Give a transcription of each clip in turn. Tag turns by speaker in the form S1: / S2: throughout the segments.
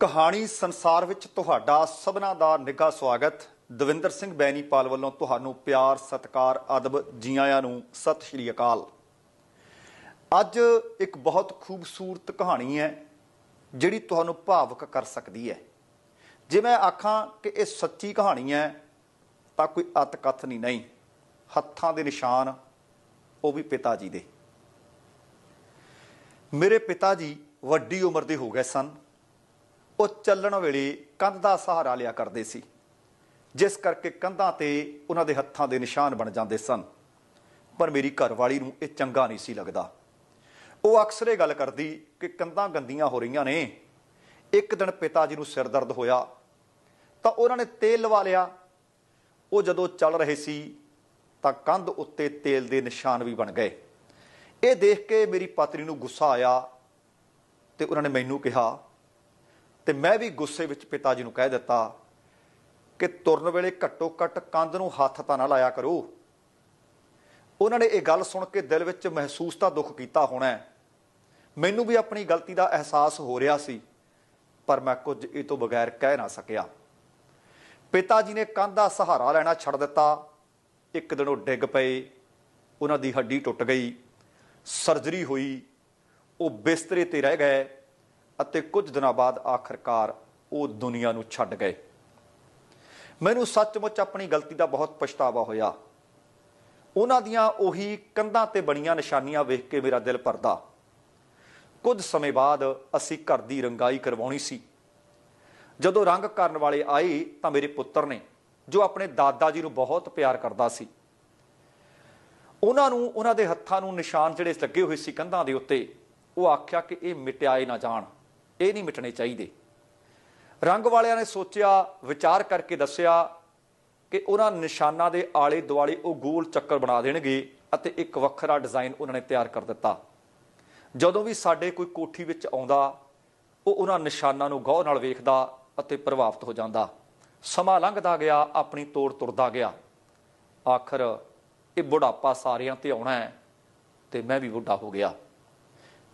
S1: ਕਹਾਣੀ ਸੰਸਾਰ ਵਿੱਚ ਤੁਹਾਡਾ ਸਭਨਾ ਦਾ ਨਿੱਘਾ ਸਵਾਗਤ। ਦਵਿੰਦਰ ਸਿੰਘ ਬੈਣੀਪਾਲ ਵੱਲੋਂ ਤੁਹਾਨੂੰ ਪਿਆਰ, ਸਤਿਕਾਰ, ਅਦਬ ਜੀ ਆਇਆਂ ਨੂੰ ਸਤਿ ਸ਼੍ਰੀ ਅਕਾਲ। ਅੱਜ ਇੱਕ ਬਹੁਤ ਖੂਬਸੂਰਤ ਕਹਾਣੀ ਹੈ, ਜਿਹੜੀ ਤੁਹਾਨੂੰ ਭਾਵੁਕ ਕਰ ਸਕਦੀ ਹੈ। ਜੇ ਮੈਂ ਆਖਾਂ ਕਿ ਇਹ ਸੱਚੀ ਕਹਾਣੀ ਹੈ, ਤਾਂ ਕੋਈ ਅਤ ਕਥਨੀ ਨਹੀਂ। ਹੱਥਾਂ ਦੇ ਨਿਸ਼ਾਨ, ਉਹ ਵੀ ਪਿਤਾ ਜੀ ਦੇ। ਮੇਰੇ ਪਿਤਾ ਜੀ ਵੱਡੀ ਉਮਰ ਦੇ ਹੋ ਗਏ ਸਨ। ਉਹ ਚੱਲਣ ਵੇਲੇ ਕੰਧ ਦਾ ਸਹਾਰਾ ਲਿਆ ਕਰਦੇ ਸੀ। ਜਿਸ ਕਰਕੇ ਕੰਧਾਂ ਤੇ ਉਹਨਾਂ ਦੇ ਹੱਥਾਂ ਦੇ ਨਿਸ਼ਾਨ ਬਣ ਜਾਂਦੇ ਸਨ। ਪਰ ਮੇਰੀ ਘਰਵਾਲੀ ਨੂੰ ਇਹ ਚੰਗਾ ਨਹੀਂ ਸੀ ਲੱਗਦਾ। ਉਹ ਅਕਸਰ ਇਹ ਗੱਲ ਕਰਦੀ ਕਿ ਕੰਧਾਂ ਗੰਦੀਆਂ ਹੋ ਰਹੀਆਂ ਨੇ। ਇੱਕ ਦਿਨ ਪਿਤਾ ਜੀ ਨੂੰ ਸਿਰ ਦਰਦ ਹੋਇਆ। ਤਾਂ ਉਹਨਾਂ ਨੇ ਤੇਲ ਲਵਾ ਲਿਆ। ਉਹ ਜਦੋਂ ਚੱਲ ਰਹੇ ਸੀ, ਤਾਂ ਕੰਧ ਉੱਤੇ ਤੇਲ ਦੇ ਨਿਸ਼ਾਨ ਵੀ ਬਣ ਗਏ। ਇਹ ਦੇਖ ਕੇ ਮੇਰੀ ਪਤਨੀ ਨੂੰ ਗੁੱਸਾ ਆਇਆ ਤੇ ਉਹਨਾਂ ਨੇ ਮੈਨੂੰ ਕਿਹਾ ਤੇ ਮੈਂ ਵੀ ਗੁੱਸੇ ਵਿੱਚ ਪਿਤਾ ਜੀ ਨੂੰ ਕਹਿ ਦਿੱਤਾ ਕਿ ਤੁਰਨ ਵੇਲੇ ਘੱਟੋ ਘੱਟ ਕੰਧ ਨੂੰ ਹੱਥ ਤਾਂ ਨਾ ਲਾਇਆ ਕਰੋ। ਉਹਨਾਂ ਨੇ ਇਹ ਗੱਲ ਸੁਣ ਕੇ ਦਿਲ ਵਿੱਚ ਮਹਿਸੂਸ ਤਾਂ ਦੁੱਖ ਕੀਤਾ ਹੋਣਾ ਮੈਨੂੰ ਵੀ ਆਪਣੀ ਗਲਤੀ ਦਾ ਅਹਿਸਾਸ ਹੋ ਰਿਹਾ ਸੀ, ਪਰ ਮੈਂ ਕੁਝ ਇਹ ਤੋਂ ਬਗੈਰ ਕਹਿ ਨਾ ਸਕਿਆ। ਪਿਤਾ ਜੀ ਨੇ ਕੰਧ ਦਾ ਸਹਾਰਾ ਲੈਣਾ ਛੱਡ ਦਿੱਤਾ। ਇੱਕ ਦਿਨ ਉਹ ਡਿੱਗ ਪਏ। ਉਹਨਾਂ ਦੀ ਹੱਡੀ ਟੁੱਟ ਗਈ। ਸਰਜਰੀ ਹੋਈ। ਉਹ ਬਿਸਤਰੇ ਤੇ ਰਹਿ ਗਏ। ਅਤੇ ਕੁਝ ਦਿਨਾਂ ਬਾਅਦ ਆਖਰਕਾਰ ਉਹ ਦੁਨੀਆ ਨੂੰ ਛੱਡ ਗਏ। ਮੈਨੂੰ ਸੱਚਮੁੱਚ ਆਪਣੀ ਗਲਤੀ ਦਾ ਬਹੁਤ ਪਛਤਾਵਾ ਹੋਇਆ। ਉਹਨਾਂ ਦੀਆਂ ਉਹੀ ਕੰਧਾਂ ਤੇ ਬਣੀਆਂ ਨਿਸ਼ਾਨੀਆਂ ਵੇਖ ਕੇ ਮੇਰਾ ਦਿਲ ਭਰਦਾ। ਕੁਝ ਸਮੇਂ ਬਾਅਦ ਅਸੀਂ ਘਰ ਦੀ ਰੰਗਾਈ ਕਰਵਾਉਣੀ ਸੀ। ਜਦੋਂ ਰੰਗ ਕਰਨ ਵਾਲੇ ਆਏ ਤਾਂ ਮੇਰੇ ਪੁੱਤਰ ਨੇ, ਜੋ ਆਪਣੇ ਦਾਦਾ ਜੀ ਨੂੰ ਬਹੁਤ ਪਿਆਰ ਕਰਦਾ ਸੀ, ਉਹਨਾਂ ਨੂੰ, ਉਹਨਾਂ ਦੇ ਹੱਥਾਂ ਨੂੰ ਨਿਸ਼ਾਨ ਜਿਹੜੇ ਲੱਗੇ ਹੋਏ ਸੀ ਕੰਧਾਂ ਦੇ ਉੱਤੇ, ਉਹ ਆਖਿਆ ਕਿ ਇਹ ਮਿਟਿਆਏ ਨਾ ਜਾਣ। ਇਹ ਨਹੀਂ ਮਿਟਣੇ ਚਾਹੀਦੇ। ਰੰਗ ਵਾਲਿਆਂ ਨੇ ਸੋਚਿਆ, ਵਿਚਾਰ ਕਰਕੇ ਦੱਸਿਆ ਕਿ ਉਹਨਾਂ ਨਿਸ਼ਾਨਾਂ ਦੇ ਆਲੇ ਦੁਆਲੇ ਉਹ ਗੋਲ ਚੱਕਰ ਬਣਾ ਦੇਣਗੇ ਅਤੇ ਇੱਕ ਵੱਖਰਾ ਡਿਜ਼ਾਈਨ ਉਹਨਾਂ ਨੇ ਤਿਆਰ ਕਰ ਦਿੱਤਾ। ਜਦੋਂ ਵੀ ਸਾਡੇ ਕੋਈ ਕੋਠੀ ਵਿੱਚ ਆਉਂਦਾ, ਉਹ ਉਹਨਾਂ ਨਿਸ਼ਾਨਾਂ ਨੂੰ ਗੌਰ ਨਾਲ ਵੇਖਦਾ ਅਤੇ ਪ੍ਰਭਾਵਿਤ ਹੋ ਜਾਂਦਾ। ਸਮਾਂ ਲੰਘਦਾ ਗਿਆ, ਆਪਣੀ ਤੋੜ ਤੁਰਦਾ ਗਿਆ। ਆਖਰ, ਇਹ ਬੁਢਾਪਾ ਸਾਰਿਆਂ ਤੇ ਆਉਣਾ ਹੈ ਤੇ ਮੈਂ ਵੀ ਬੁੱਢਾ ਹੋ ਗਿਆ।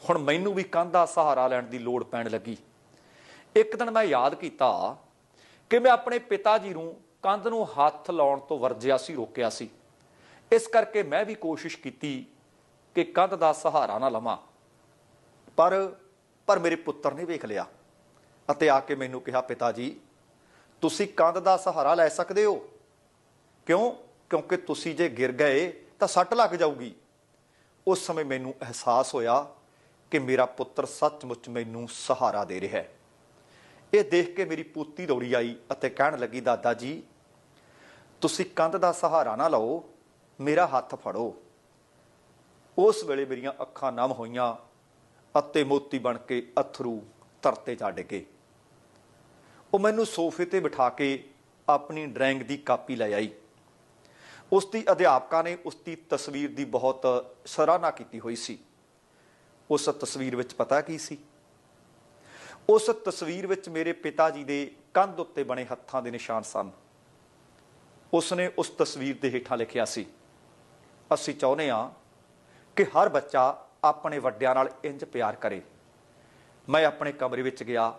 S1: ਹੁਣ ਮੈਨੂੰ ਵੀ ਕੰਧ ਦਾ ਸਹਾਰਾ ਲੈਣ ਦੀ ਲੋੜ ਪੈਣ ਲੱਗੀ। ਇੱਕ ਦਿਨ ਮੈਂ ਯਾਦ ਕੀਤਾ ਕਿ ਮੈਂ ਆਪਣੇ ਪਿਤਾ ਜੀ ਨੂੰ ਕੰਧ ਨੂੰ ਹੱਥ ਲਾਉਣ ਤੋਂ ਵਰਜਿਆ ਸੀ, ਰੋਕਿਆ ਸੀ। ਇਸ ਕਰਕੇ ਮੈਂ ਵੀ ਕੋਸ਼ਿਸ਼ ਕੀਤੀ ਕਿ ਕੰਧ ਦਾ ਸਹਾਰਾ ਨਾ ਲਵਾਂ। ਪਰ ਪਰ ਮੇਰੇ ਪੁੱਤਰ ਨੇ ਵੇਖ ਲਿਆ ਅਤੇ ਆ ਕੇ ਮੈਨੂੰ ਕਿਹਾ, ਪਿਤਾ ਜੀ, ਤੁਸੀਂ ਕੰਧ ਦਾ ਸਹਾਰਾ ਲੈ ਸਕਦੇ ਹੋ? ਕਿਉਂ? ਕਿਉਂਕਿ ਤੁਸੀਂ ਜੇ ਗਿਰ ਗਏ ਤਾਂ ਸੱਟ ਲੱਗ ਜਾਊਗੀ। ਉਸ ਸਮੇਂ ਮੈਨੂੰ ਅਹਿਸਾਸ ਹੋਇਆ ਕਿ ਮੇਰਾ ਪੁੱਤਰ ਸੱਚਮੁੱਚ ਮੈਨੂੰ ਸਹਾਰਾ ਦੇ ਰਿਹਾ ਹੈ। ਇਹ ਦੇਖ ਕੇ ਮੇਰੀ ਪੋਤੀ ਦੌੜੀ ਆਈ ਅਤੇ ਕਹਿਣ ਲੱਗੀ, ਦਾਦਾ ਜੀ, ਤੁਸੀਂ ਕੰਧ ਦਾ ਸਹਾਰਾ ਨਾ ਲਓ, ਮੇਰਾ ਹੱਥ ਫੜੋ। ਉਸ ਵੇਲੇ ਮੇਰੀਆਂ ਅੱਖਾਂ ਨਮ ਹੋਈਆਂ ਅਤੇ ਮੋਤੀ ਬਣ ਕੇ ਅਥਰੂ ਤਰਤੇ ਜਾ ਡਿੱਗੇ। ਉਹ ਮੈਨੂੰ ਸੋਫੇ ਤੇ ਬਿਠਾ ਕੇ ਆਪਣੀ ਡਰਾਇੰਗ ਦੀ ਕਾਪੀ ਲੈ ਆਈ। ਉਸ ਦੀ ਅਧਿਆਪਕਾ ਨੇ ਉਸ ਦੀ ਤਸਵੀਰ ਦੀ ਬਹੁਤ ਸਰਾਹਨਾ ਕੀਤੀ ਹੋਈ ਸੀ। ਉਸ ਤਸਵੀਰ ਵਿੱਚ ਪਤਾ ਕੀ ਸੀ? ਉਸ ਤਸਵੀਰ ਵਿੱਚ ਮੇਰੇ ਪਿਤਾ ਜੀ ਦੇ ਕੰਧ ਉੱਤੇ ਬਣੇ ਹੱਥਾਂ ਦੇ ਨਿਸ਼ਾਨ ਸਨ। ਉਸ ਨੇ ਉਸ ਤਸਵੀਰ ਦੇ ਹੇਠਾਂ ਲਿਖਿਆ ਸੀ, ਅਸੀਂ ਚਾਹੁੰਦੇ ਹਾਂ ਕਿ ਹਰ ਬੱਚਾ ਆਪਣੇ ਵੱਡਿਆਂ ਨਾਲ ਇੰਜ ਪਿਆਰ ਕਰੇ। ਮੈਂ ਆਪਣੇ ਕਮਰੇ ਵਿੱਚ ਗਿਆ,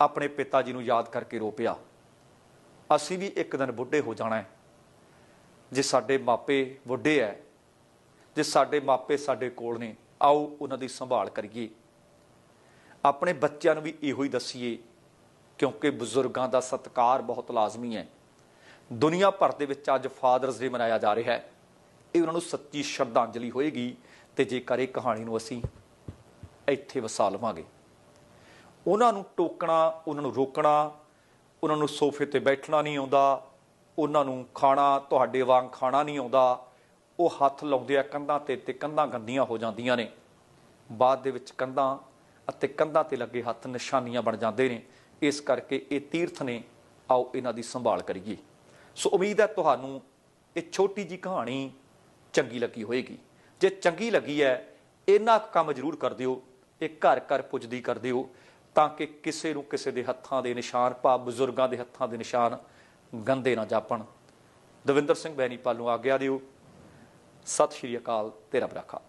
S1: ਆਪਣੇ ਪਿਤਾ ਜੀ ਨੂੰ ਯਾਦ ਕਰਕੇ ਰੋ ਪਿਆ ਅਸੀਂ ਵੀ ਇੱਕ ਦਿਨ ਬੁੱਢੇ ਹੋ ਜਾਣਾ ਹੈ। ਜੇ ਸਾਡੇ ਮਾਪੇ ਬੁੱਢੇ ਐ, ਜੇ ਸਾਡੇ ਮਾਪੇ ਸਾਡੇ ਕੋਲ ਨੇ ਆਓ ਉਹਨਾਂ ਦੀ ਸੰਭਾਲ ਕਰੀਏ। ਆਪਣੇ ਬੱਚਿਆਂ ਨੂੰ ਵੀ ਇਹੋ ਹੀ ਦੱਸੀਏ, ਕਿਉਂਕਿ ਬਜ਼ੁਰਗਾਂ ਦਾ ਸਤਿਕਾਰ ਬਹੁਤ ਲਾਜ਼ਮੀ ਹੈ। ਦੁਨੀਆ ਭਰ ਦੇ ਵਿੱਚ ਅੱਜ ਫਾਦਰਸ ਡੇ ਮਨਾਇਆ ਜਾ ਰਿਹਾ ਹੈ। ਇਹ ਉਹਨਾਂ ਨੂੰ ਸੱਚੀ ਸ਼ਰਧਾਂਜਲੀ ਹੋਏਗੀ ਤੇ ਜੇਕਰ ਇਹ ਕਹਾਣੀ ਨੂੰ ਅਸੀਂ ਇੱਥੇ ਵਸਾ ਲਵਾਂਗੇ। ਉਹਨਾਂ ਨੂੰ ਟੋਕਣਾ, ਉਹਨਾਂ ਨੂੰ ਰੋਕਣਾ, ਉਹਨਾਂ ਨੂੰ ਸੋਫੇ ਤੇ ਬੈਠਣਾ ਨਹੀਂ ਆਉਂਦਾ, ਉਹਨਾਂ ਨੂੰ ਖਾਣਾ, ਤੁਹਾਡੇ ਵਾਂਗ ਖਾਣਾ ਨਹੀਂ ਆਉਂਦਾ, ਉਹ ਹੱਥ ਲਾਉਂਦੇ ਆ ਕੰਧਾਂ ਤੇ ਤੇ ਕੰਧਾਂ ਗੰਦੀਆਂ ਹੋ ਜਾਂਦੀਆਂ ਨੇ। ਬਾਅਦ ਦੇ ਵਿੱਚ ਕੰਧਾਂ ਅਤੇ ਕੰਧਾਂ ਤੇ ਲੱਗੇ ਹੱਥ ਨਿਸ਼ਾਨੀਆਂ ਬਣ ਜਾਂਦੇ ਨੇ। ਇਸ ਕਰਕੇ ਇਹ ਤੀਰਥ ਨੇ, ਆਓ ਇਹਨਾਂ ਦੀ ਸੰਭਾਲ ਕਰੀਏ। ਸੋ ਉਮੀਦ ਹੈ ਤੁਹਾਨੂੰ ਇਹ ਛੋਟੀ ਜੀ ਕਹਾਣੀ ਚੰਗੀ ਲੱਗੀ ਹੋਏਗੀ। ਜੇ ਚੰਗੀ ਲੱਗੀ ਹੈ, ਇਹਨਾਂ ਕੰਮ ਜ਼ਰੂਰ ਕਰ ਦਿਓ, ਇਹ ਘਰ ਘਰ ਪੁੱਜਦੀ ਕਰ ਦਿਓ, ਤਾਂ ਕਿ ਕਿਸੇ ਨੂੰ ਕਿਸੇ ਦੇ ਹੱਥਾਂ ਦੇ ਨਿਸ਼ਾਨ ਭਾ ਬਜ਼ੁਰਗਾਂ ਦੇ ਹੱਥਾਂ ਦੇ ਨਿਸ਼ਾਨ ਗੰਦੇ ਨਾ ਜਾਪਣ। ਦਵਿੰਦਰ ਸਿੰਘ ਬੈਣੀਪਾਲ ਨੂੰ ਆਗਿਆ ਦਿਓ। ਸਤਿ ਸ਼੍ਰੀ ਅਕਾਲ ਤੇਰਾ ਬਰਾਖਾ